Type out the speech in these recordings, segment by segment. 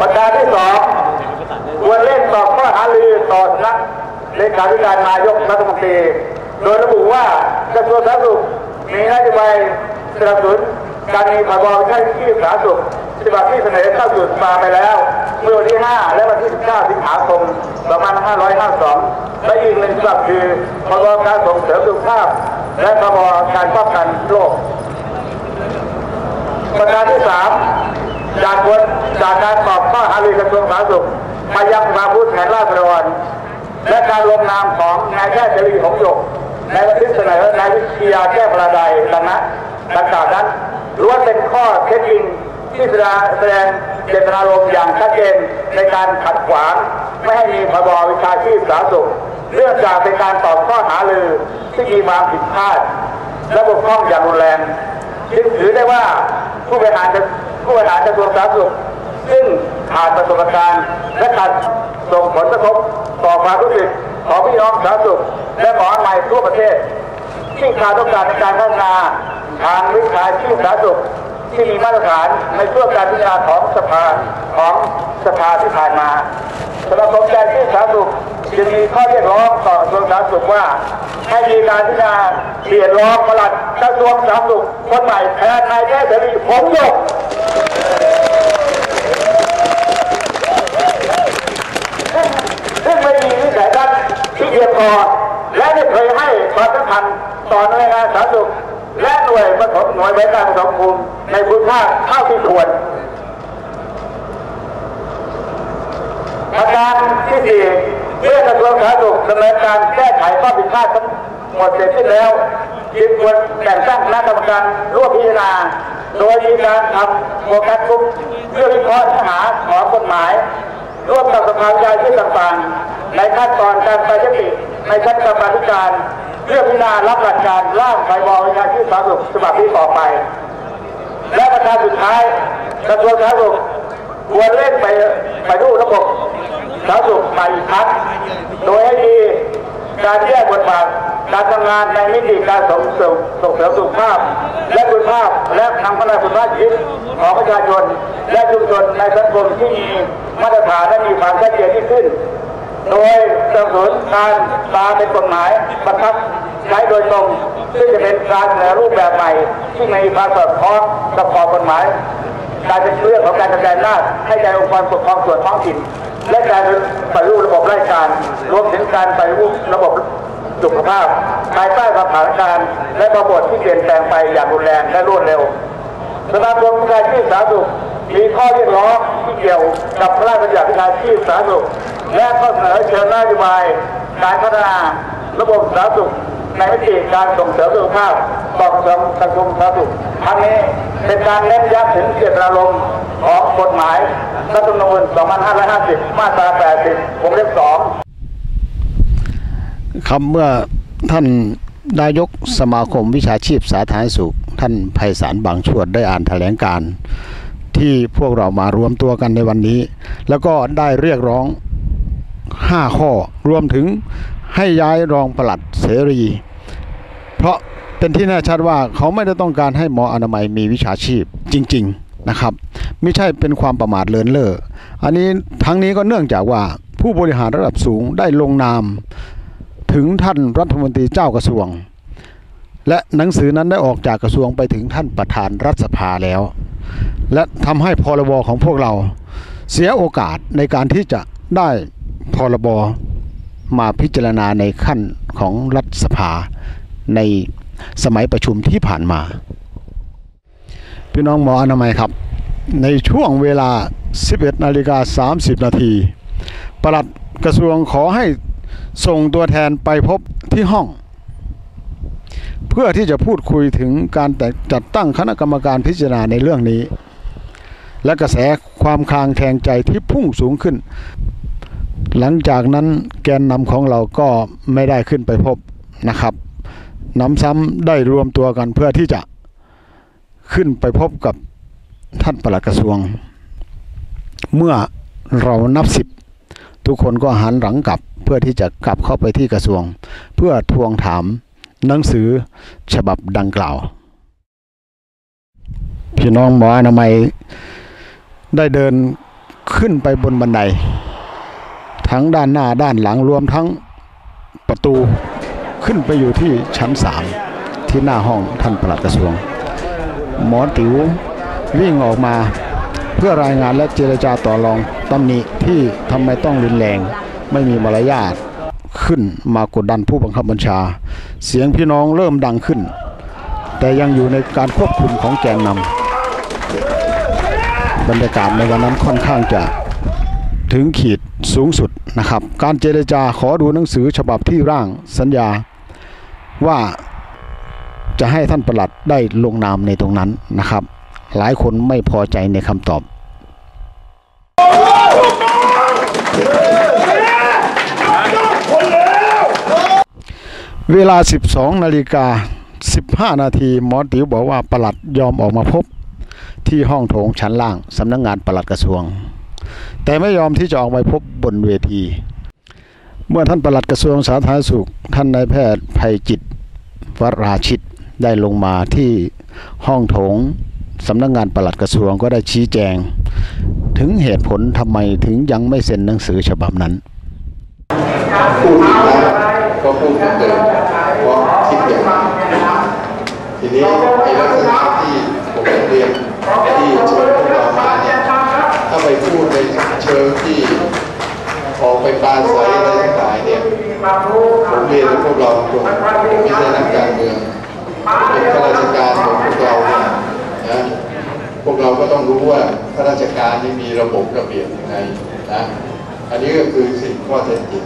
ประการที่สองควรเร่งสอบข้อหารือต่อสนักเลขาธิการนายกรัฐมนตรี โดยระบุว่ากระทรวงสาธารณสุขมีนโยบายสนับสนุนการมีพรบวิชาชีพสาธารณสุขฉบับที่เสนอเข้าสู่สภาไปแล้ว เมื่อวันที่ 5 และวันที่ 19 สิงหาคม 2552 และอีกหนึ่งฉบับคือพรบการส่งเสริมสุขภาพ และพรบการป้องกันโรคประการที่สาม จากผลจากการตอบข้อหารือกระทรวงสาธารณสุขมายังสภาผู้แทนราษฎรและการลงนามของนายแพทย์เสรีหงส์หยกนบันทึกเสนอนายวิทยาแก้วประดายดังนั้นดังกล่าวนั้นล้วนเป็นข้อเท็จจริงที่แสดงแสดงเจตนารมณ์อย่างชัดเจนในการขัดขวางไม่ให้มีพบวิชาชีพสาธารณสุขเนื่องจากเป็นการตอบข้อหารือที่มีความผิดพลาดและบกพร่องอย่างรุนแรงจึงถือได้ว่าผู้บริหารจะ ผู้บริหารกระทรวงสาธารณสุขซึ่งขาดประสบการณ์และขาดส่งผลกระทบต่อความรู้สึกของพี่น้องสาธารณสุขและหมอใหม่ทั่วประเทศที่ขาดโอกาสในการพัฒนาทางวิชาชีพสาธารณสุขที่มีมาตรฐานในช่วงการพิจารณาของสภาของสภาที่ผ่านมาสำหรับกรมการชีพสาธารณสุขจึงมีข้อเรียกร้องต่อกระทรวงสาธารณสุขว่า ให้มีการพิจารณาเปลี่ยนรองปลัดกระทรวงสาธารณสุขคนใหม่แทนนายแพทย์เสรีหงยก ซึ่งไม่มีวิสัยทัศน์ที่เพียงพอและไม่เคยให้ความสำคัญ ต่อหน่วยงานสาธารณสุขและหน่วยปฐมหน่วยบริการปฐมภูมิในภูมิภาคเท่าที่ควรประการที่สี่เมื่อกระทรวงสาธารณสุขดำเนินการแก้ไขข้อผิดพลาดทั้งหมดเสร็จสิ้นแล้วจึงควรแต่งตั้งคณะกรรมการร่วมพิจารณา โดยมีการทำโฟกัสกลุ่มเพื่อวิเคราะห์หาขอกฎหมาย ร่วมกับสภาวิชาชีพต่างๆ ในขั้นตอนการไปยติในชั้นกรรมธิการเพื่อพิจารณารับหลักการร่างไฟบอวิชาชีพสาธารณสุขฉบับที่ต่อไป และประการสุดท้ายกระทรวงสาธารณสุขควรเร่งไปไปดูระบบสาธารณสุขใหม่อีกครั้งโดยให้มีการแยกบทบาทการทำงานในมิติการส่งเสริมส่งเสริมสุขภาพ และคุณภาพและนำพัฒนาคุณภาพชีวิตของประชาชน และชุมชนในสังคมที่มีมาตรฐานและมีความชัดเจนที่ขึ้น โดยสนับสนุนการตาเป็นกฎหมายบังคับใช้โดยตรง ซึ่งจะเป็นการเสนอรูปแบบใหม่ ที่มีความสอดคล้องกับข้อกฎหมาย การเป็นเรื่องของการกระจายอำนาจให้แก่องค์กรปกครองส่วนท้องถิ่น และการปฏิรูประบบราชการ รวมถึงการปฏิรูประบบสุขภาพภายใต้สถานการณ์และบริบทที่เปลี่ยนแปลงไปอย่างรุนแรงและรวดเร็วสมาคมวิชาชีพสาธารณสุขมีข้อเรียกร้องที่เกี่ยวกับพระราชบัญญัติวิชาชีพสาธารณสุข และข้อเสนอเชิญนโยบาย การพัฒนาระบบสาธารณสุขในมิติการส่งเสริมสุขภาพต่อกระทรวงสังคมสาธารณสุขทั้งนี้เป็นการเน้นย้ำถึงเจตนารมณ์ของกฎหมายรัฐธรรมนูญ 2550 มาตรา 80 วงเล็บ 2ครับเมื่อท่านนายกสมาคมวิชาชีพสาธารณสุข ท่านไพศาลบางชวดได้อ่านแถลงการ ที่พวกเรามารวมตัวกันในวันนี้ แล้วก็ได้เรียกร้อง 5 ข้อ รวมถึงให้ย้ายรองปลัดเสรี เพราะเป็นที่แน่ชัดว่าเขาไม่ได้ต้องการให้หมออนามัยมีวิชาชีพจริง ๆนะครับ ไม่ใช่เป็นความประมาทเลินเล่ออันนี้ทั้งนี้ก็เนื่องจากว่าผู้บริหารระดับสูงได้ลงนาม ถึงท่านรัฐมนตรีเจ้ากระทรวง และหนังสือนั้นได้ออกจากกระทรวงไปถึงท่านประธานรัฐสภาแล้ว และทำให้พรบของพวกเราเสียโอกาสในการที่จะได้ พรบมาพิจารณาในขั้นของรัฐสภาในสมัยประชุมที่ผ่านมา พี่น้องหมออนามัยครับ ในช่วงเวลา 11นาฬิกา30 นาทีปลัดกระทรวงขอให้ส่งตัวแทนไปพบที่ห้อง เพื่อที่จะพูดคุยถึงการแต่จัดตั้งคณะกรรมการพิจารณาในเรื่องนี้ และกระแสความคลางแคลงใจที่พุ่งสูงขึ้น หลังจากนั้นแกนนำของเราก็ไม่ได้ขึ้นไปพบนะครับน้ำซ้ำได้รวมตัวกันเพื่อที่จะขึ้นไปพบกับท่านปลัดกระทรวง เมื่อเรานับสิบทุกคนก็หันหลังกลับเพื่อที่จะกลับเข้าไปที่กระทรวง เพื่อทวงถามหนังสือฉบับดังกล่าว พี่น้องหมออนามัยได้เดินขึ้นไปบนบันได ทั้งด้านหน้าด้านหลังรวมทั้งประตูขึ้นไปอยู่ที่ชั้นสามที่หน้าห้องท่านปลัดกระทรวง หมอติ๋ววิ่งออกมาเพื่อรายงานและเจรจาต่อรองตำหนิที่ทำไมต้องรุนแรง ไม่มีมารยาทขึ้นมากดดันผู้บังคับบัญชา เสียงพี่น้องเริ่มดังขึ้น แต่ยังอยู่ในการควบคุมของแกนนำบรรยากาศในวันนั้นค่อนข้างจะ ถึงขีดสูงสุดนะครับ การเจรจาขอดูหนังสือฉบับที่ร่างสัญญาว่าจะให้ท่านประหลัดได้ลงนามในตรงนั้นนะครับ หลายคนไม่พอใจในคำตอบเวลา 12 นาฬิกา 15 นาทีหมอติ๋วบอกว่าประหลัดยอมออกมาพบ ที่ห้องโถงชั้นล่างสำนักงงานประหลัดกระทรวง แต่ไม่ยอมที่จะออกไปพบบนเวที เมื่อท่านปลัดกระทรวงสาธารณสุข ท่านนายแพทย์ภัยจิตวราชิตได้ลงมาที่ห้องโถงสำนักงงานปลัดกระทรวงก็ได้ชี้แจง ถึงเหตุผลทำไมถึงยังไม่เซ็นหนังสือฉบับนั้นพูดอีกแล้วก็พูดเหมือนเดิมเพราะคิดอย่างทีนี้ไอ้ลักษณะที่ผมเรียนที่เชิญพวกเรามาเนี่ยถ้าไปพูดในเชิงที่ออกไปปาศัยอะไรทั้งหลายเนี่ยผมเรียนให้พวกเราตรงไม่ใช่นักการเมืองเป็นข้าราชการของพวกเราเนี่ยนะพวกเราก็ต้องรู้ว่าข้าราชการนี่มีระบบระเบียบยังไงนะอันนี้ก็คือสิ่งข้อเท็จจริง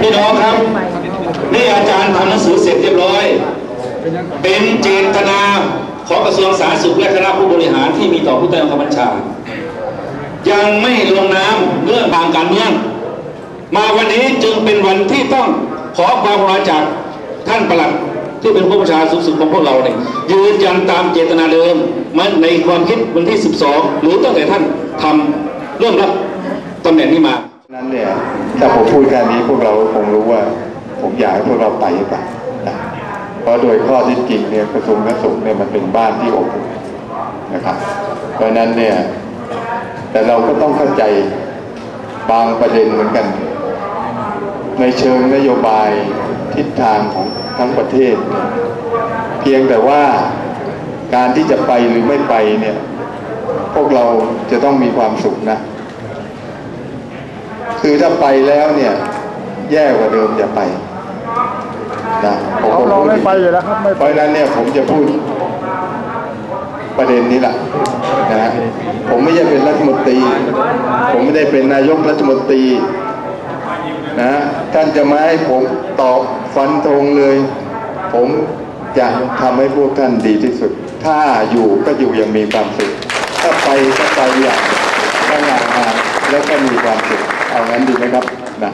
พี่น้องครับนี่อาจารย์ทำหนังสือเสร็จเรียบร้อย เป็นเจตนาของกระทรวงสาธารณสุขและคณะผู้บริหารที่มีต่อผู้ใต้บังคับบัญชา ยังไม่ลงนามเรื่องทางการเมืองมาวันนี้จึงเป็นวันที่ต้องขอความรุณาจากท่านประหลัดที่เป็นผู้บัญชาสูงสุดของพวกเราเนี่ยยืนยันตามเจตนาเดิมมันในความคิดวันที่ 12 หรือตั้งแต่ท่านทำเรื่องรับตำแหน่งนี้มานั้นเนี่ยถ้าผมพูดแค่นี้พวกเราคงรู้ว่า ผมอยากให้พวกเราไปไปนะเพราะโดยข้อที่จริงเนี่ยกระทรวงสาธารณสุขเนี่ยมันเป็นบ้านที่อบอุ่นนะครับ เพราะนั้นเนี่ย แต่เราก็ต้องเข้าใจบางประเด็นเหมือนกัน ในเชิงนโยบายทิศทางของทั้งประเทศเนี่ยเพียงแต่ว่าการที่จะไปหรือไม่ไปเนี่ย พวกเราจะต้องมีความสุขนะ คือถ้าไปแล้วเนี่ย แย่กว่าเดิมจะไปนะผมเราไม่ไปอยู่แล้วครับไม่ไปเพราะฉะนั้นเนี่ยผมจะพูด ประเด็นนี้แหละนะฮะผมไม่ใช่เป็นรัฐมนตรี ผมไม่ได้เป็นนายกรัฐมนตรีนะฮะท่านจะมาให้ผมตอบฟันธงเลย ผมจะทำให้พวกท่านดีที่สุด ถ้าอยู่ก็อยู่อย่างมีความสุข ถ้าไปก็ไปอย่างสง่างามแล้วก็มีความสุข เอางั้นดีไหมครับนะ